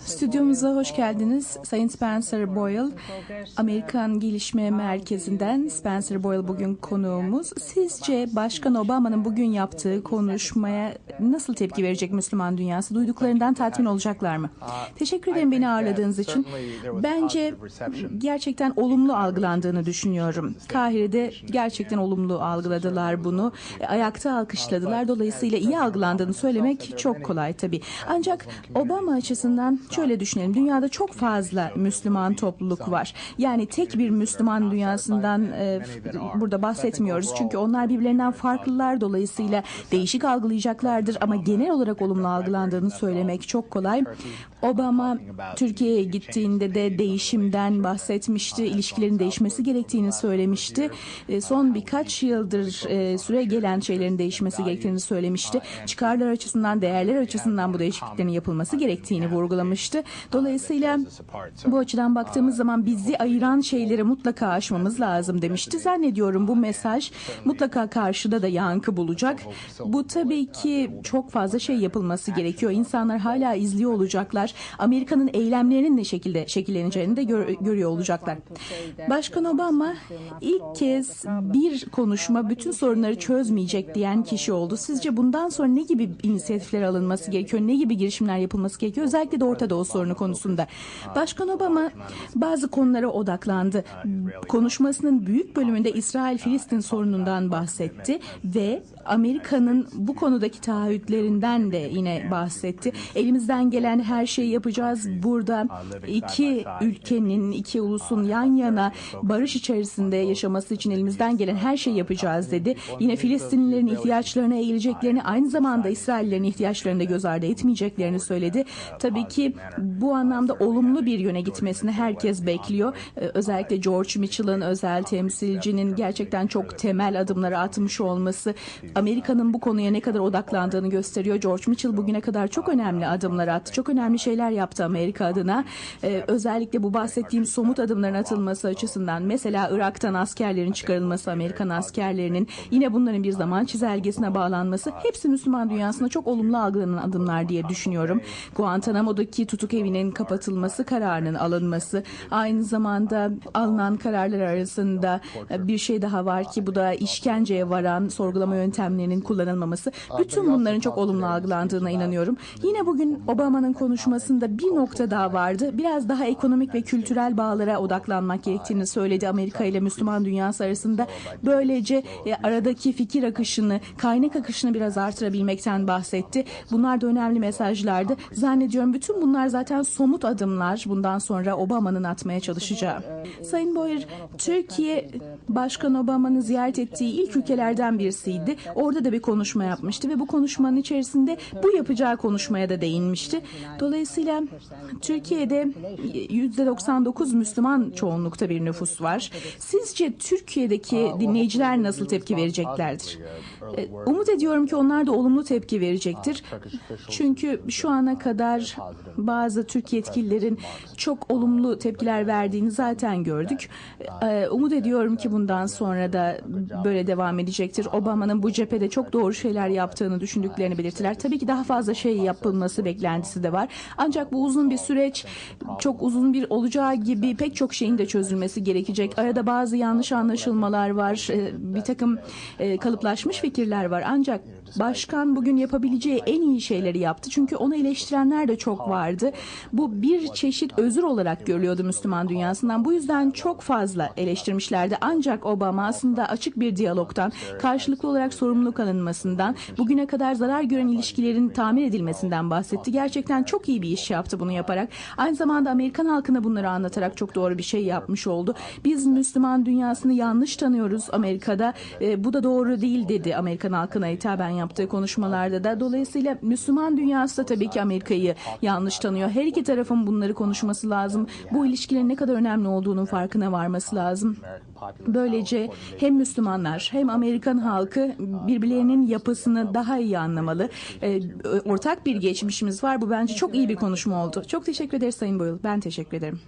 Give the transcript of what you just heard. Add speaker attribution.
Speaker 1: Stüdyomuza hoş geldiniz. Sayın Spencer Boyle, Amerikan Gelişme Merkezi'nden Spencer Boyle bugün konuğumuz. Sizce Başkan Obama'nın bugün yaptığı konuşmaya nasıl tepki verecek Müslüman dünyası? Duyduklarından tatmin olacaklar mı? Teşekkür ederim beni ağırladığınız için. Bence gerçekten olumlu algılandığını düşünüyorum. Kahire'de gerçekten olumlu algıladılar bunu. E, Ayakta alkışladılar. Dolayısıyla iyi algılandığını söylemek çok kolay tabii. Ancak Obama açısından şöyle düşünelim. Dünyada çok fazla Müslüman topluluk var. Yani tek bir Müslüman dünyasından e, burada bahsetmiyoruz. Çünkü onlar birbirlerinden farklılar. Dolayısıyla değişik algılayacaklardır ama genel olarak olumlu algılandığını söylemek çok kolay. Obama Türkiye'ye gittiğinde de değişimden bahsetmişti. İlişkilerin değişmesi gerektiğini söylemişti. E, son birkaç yıldır e, süre gelen şeylerin değişmesi gerektiğini söylemişti. Çıkarlar açısından, değerler açısından bu değişikliklerin yapılması gerektiğini vurgulamıştı. Dolayısıyla bu açıdan baktığımız zaman bizi ayıran şeyleri mutlaka aşmamız lazım demişti. Zannediyorum bu mesaj mutlaka karşıda da yankı bulacak. Bu tabii ki çok fazla şey yapılması gerekiyor. İnsanlar hala izliyor olacaklar. Amerika'nın eylemlerinin ne şekilde şekilleneceğini de gör- görüyor olacaklar. Başkan Obama ilk kez bir konuşma bütün sorunları çözmeyecek diyen kişi oldu. Sizce bundan sonra ne gibi inisiyatifler alınması gerekiyor? Ne gibi girişimler yapılması gerekiyor? Özellikle de Orta Doğu sorunu konusunda. Başkan Obama bazı konulara odaklandı. Konuşmasının büyük bölümünde İsrail-Filistin sorunundan bahsetti ve Amerika'nın bu konudaki taahhütlerinden de yine bahsetti. Elimizden gelen her şeyi yapacağız. Burada iki ülkenin, iki ulusun yan yana barış içerisinde yaşaması için elimizden gelen her şeyi yapacağız dedi. Yine Filistinlilerin ihtiyaçlarına eğileceklerini, aynı zamanda İsraillerin ihtiyaçlarını da göz ardı etmeyeceklerini söyledi. Tabii ki bu anlamda olumlu bir yöne gitmesini herkes bekliyor. Ee, Özellikle George Mitchell'ın özel temsilcinin gerçekten çok temel adımları atmış olması Amerika'nın bu konuya ne kadar odaklandığını gösteriyor. George Mitchell bugüne kadar çok önemli adımlar attı. Çok önemli şeyler yaptı Amerika adına. Ee, özellikle bu bahsettiğim somut adımların atılması açısından mesela Irak'tan askerlerin çıkarılması, Amerikan askerlerinin yine bunların bir zaman çizelgesine bağlanması hepsi Müslüman dünyasında çok olumlu algılanan adımlar diye düşünüyorum. Guantanamo'daki tutuk evinin kapatılması kararının alınması, aynı zamanda alınan kararlar arasında bir şey daha var ki bu da işkenceye varan sorgulama yöntemlerinin kullanılmaması. Bütün bunların çok olumlu algılandığına inanıyorum. Yine bugün Obama'nın konuşmasında bir nokta daha vardı. Biraz daha ekonomik ve kültürel bağlara odaklanmak gerektiğini söyledi Amerika ile Müslüman dünyası arasında. Böylece e, aradaki fikir akışını, kaynak akışını biraz artırabilmekten bahsetti. Bunlar da önemli mesajlardı. Zannediyorum bütün bunlar zaten somut adımlar bundan sonra Obama'nın atmaya çalışacağı. Sayın Boyer, Türkiye Başkan Obama'nın ziyaret ettiği ilk ülkelerden birisiydi. Orada da bir konuşma yapmıştı ve bu konuşmanın içerisinde bu yapacağı konuşmaya da değinmişti. Dolayısıyla Türkiye'de %99 Müslüman çoğunlukta bir nüfus var. Sizce Türkiye'deki dinleyiciler nasıl tepki vereceklerdir? E, Umut ediyorum ki onlar da olumlu tepki verecektir. Çünkü şu ana kadar bazı Türk yetkililerin çok olumlu tepkiler verdiğini zaten gördük. E, Umut ediyorum ki bundan sonra da böyle devam edecektir. Obama'nın bu cephede çok doğru şeyler yaptığını düşündüklerini belirttiler. Tabii ki daha fazla şey yapılması beklentisi de var. Ancak bu uzun bir süreç, çok uzun bir olacağı gibi pek çok şeyin de çözülmesi gerekecek. Arada bazı yanlış anlaşılmalar var, e, bir takım e, kalıplaşmış fikirler var. Ancak başkan bugün yapabileceği en iyi şeyleri yaptı. Çünkü onu eleştirenler de çok vardı. Bu bir çeşit özür olarak görülüyordu Müslüman dünyasından. Bu yüzden çok fazla eleştirmişlerdi. Ancak Obama aslında açık bir diyalogtan, karşılıklı olarak sorumluluk alınmasından, bugüne kadar zarar gören ilişkilerin tamir edilmesinden bahsetti. Gerçekten çok iyi bir iş yaptı bunu yaparak. Aynı zamanda Amerikan halkına bunları anlatarak çok doğru bir şey yapmış oldu. Biz Müslüman dünyasını yanlış tanıyoruz Amerika'da. E, bu da doğru değil dedi Amerikan halkına hitaben yaptığı konuşmalarda da. Dolayısıyla Müslüman dünyası da tabii ki Amerika'yı yanlış tanıyor. Her iki tarafın bunları konuşması lazım. Bu ilişkilerin ne kadar önemli olduğunun farkına varması lazım. Böylece hem Müslümanlar hem Amerikan halkı birbirlerinin yapısını daha iyi anlamalı. E, ortak bir geçmişimiz var. Bu bence çok iyi bir konuşma oldu. Çok teşekkür ederiz Sayın Boyle. Ben teşekkür ederim.